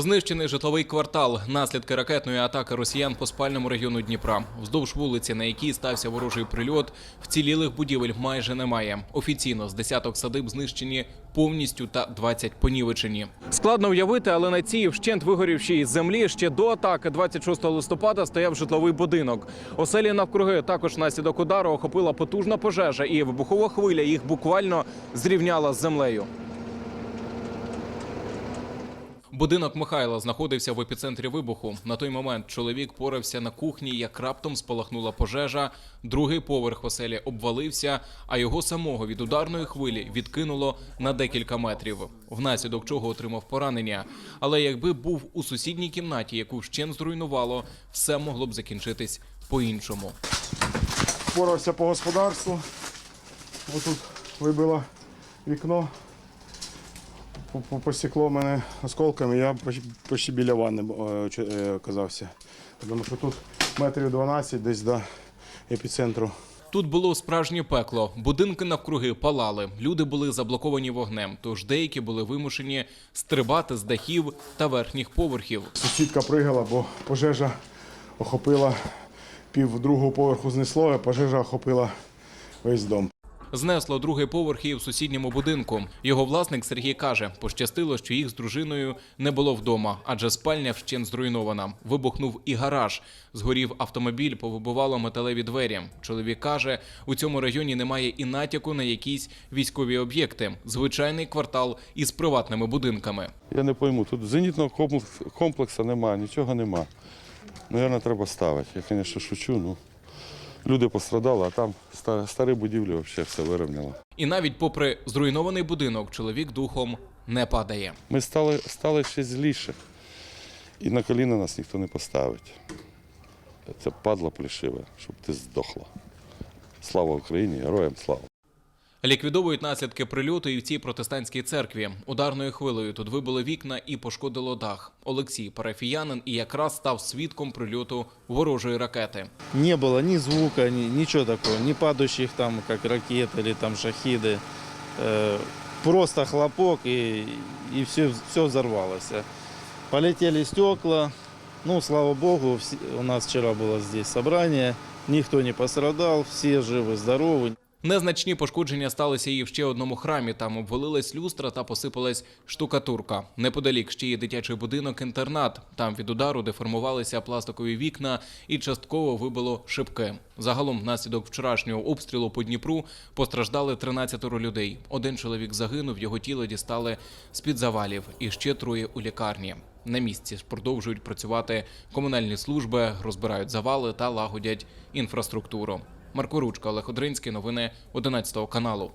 Знищений житловий квартал. Наслідки ракетної атаки росіян по спальному району Дніпра. Вздовж вулиці, на якій стався ворожий прильот, вцілілих будівель майже немає. Офіційно з десяток садиб знищені повністю та 20 понівечені. Складно уявити, але на цій вщент вигорівшій землі ще до атаки 26 листопада стояв житловий будинок. Оселі навкруги також наслідок удару охопила потужна пожежа, і вибухова хвиля їх буквально зрівняла з землею. Будинок Михайла знаходився в епіцентрі вибуху. На той момент чоловік порався на кухні, як раптом спалахнула пожежа. Другий поверх оселі обвалився, а його самого від ударної хвилі відкинуло на декілька метрів, внаслідок чого отримав поранення. Але якби був у сусідній кімнаті, яку вщен зруйнувало, все могло б закінчитись по-іншому. Порався по господарству. Отут вибило вікно. По- по- Посікло мене осколками, я поч- почти біля ванни е, е, оказався. Тому що тут метрів 12 десь до епіцентру. Тут було справжнє пекло. Будинки навкруги палали. Люди були заблоковані вогнем. Тож деякі були вимушені стрибати з дахів та верхніх поверхів. Сусідка пригала, бо пожежа охопила пів другого поверху знесло, а пожежа охопила весь дом. Знесло другий поверх і в сусідньому будинку. Його власник Сергій каже, пощастило, що їх з дружиною не було вдома, адже спальня вщен зруйнована. Вибухнув і гараж. Згорів автомобіль, повибивало металеві двері. Чоловік каже, у цьому районі немає і натяку на якісь військові об'єкти. Звичайний квартал із приватними будинками. Я не пойму, тут зенітного комплекс- комплексу немає, нічого нема. Наверно, треба ставити. Я, звісно, шучу, ну люди пострадали, а там старі будівлі взагалі все вирівняло. І навіть попри зруйнований будинок, чоловік духом не падає. Ми стали, стали ще зліше. І на коліна нас ніхто не поставить. Це падла плішиве, щоб ти здохла. Слава Україні, героям слава! Ліквідовують наслідки прильоту і в цій протестантській церкві. Ударною хвилею тут вибило вікна і пошкодило дах. Олексій парафіянин і якраз став свідком прильоту ворожої ракети. Не было ни звука, ни, ничего такого, ни падающих там, как ракеты или там шахиды. Э, просто хлопок и, и все, все взорвалось. Полетели стекла. Ну, слава богу, все- у нас вчера было здесь собрание. Никто не пострадал, все живы, здоровы. Незначні пошкодження сталися і в ще одному храмі. Там обвалилась люстра та посипалась штукатурка. Неподалік ще є дитячий будинок-інтернат. Там від удару деформувалися пластикові вікна і частково вибило шибки. Загалом, внаслідок вчорашнього обстрілу по Дніпру постраждали 13 людей. Один чоловік загинув, його тіло дістали з під завалів, і ще троє у лікарні. На місці продовжують працювати комунальні служби, розбирають завали та лагодять інфраструктуру. Марко Ручка, Олег Одринський, новини 11 каналу.